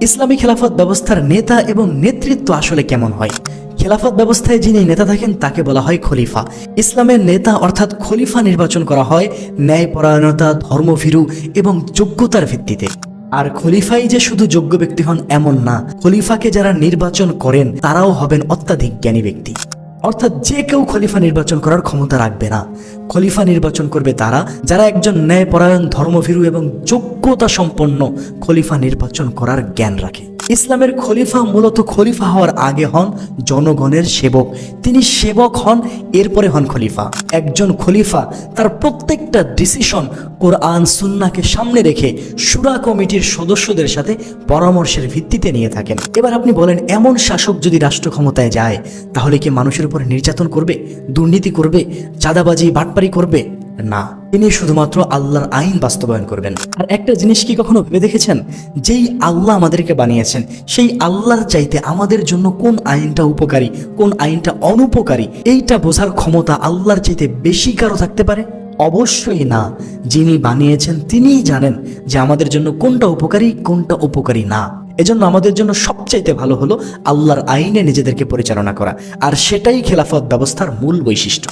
ইসলামী খেলাফত ব্যবস্থার নেতা এবং নেতৃত্ব আসলে কেমন হয়? খেলাফত ব্যবস্থায় যিনি নেতা থাকেন, তাকে বলা হয় খলিফা। ইসলামের নেতা অর্থাৎ খলিফা নির্বাচন করা হয় ন্যায়পরায়ণতা, ধর্মভীরু এবং যোগ্যতার ভিত্তিতে। আর খলিফাই যে শুধু যোগ্য ব্যক্তি হন, এমন না। খলিফাকে যারা নির্বাচন করেন, তারাও হবেন অত্যাধিক জ্ঞানী ব্যক্তি। অর্থাৎ যে কেউ খলিফা নির্বাচন করার ক্ষমতা রাখবে না। খলিফা নির্বাচন করবে তারা, যারা একজন ন্যায়পরায়ণ, ধর্মভীরু এবং যোগ্যতা সম্পন্ন খলিফা নির্বাচন করার জ্ঞান রাখে। ইসলামের খলিফা মূলত খলিফা হওয়ার আগে হন জনগণের সেবক। তিনি সেবক হন, এরপরে হন খলিফা। একজন খলিফা, তার প্রত্যেকটা ডিসিশন কোরআন সুন্নাকে সামনে রেখে সুরা কমিটির সদস্যদের সাথে পরামর্শের ভিত্তিতে নিয়ে থাকেন। এবার আপনি বলেন, এমন শাসক যদি রাষ্ট্র ক্ষমতায় যায়, তাহলে কি মানুষের উপর নির্যাতন করবে, দুর্নীতি করবে, চাঁদাবাজি, বাটপারি করবে? না। তিনি শুধুমাত্র আল্লাহর আইন বাস্তবায়ন করবেন। আর একটা জিনিস কি কখনো ভেবে দেখেছেন? যেই আল্লাহ আমাদেরকে বানিয়েছেন, সেই আল্লাহর চাইতে আমাদের জন্য কোন আইনটা উপকারী, কোন আইনটা অনুপকারী, এইটা বোঝার ক্ষমতা আল্লাহর চাইতে বেশি কারও থাকতে পারে? অবশ্যই না। যিনি বানিয়েছেন তিনিই জানেন যে আমাদের জন্য কোনটা উপকারী কোনটা উপকারী না। এজন্য আমাদের জন্য সবচাইতে ভালো হলো আল্লাহর আইনে নিজেদেরকে পরিচালনা করা। আর সেটাই খেলাফত ব্যবস্থার মূল বৈশিষ্ট্য।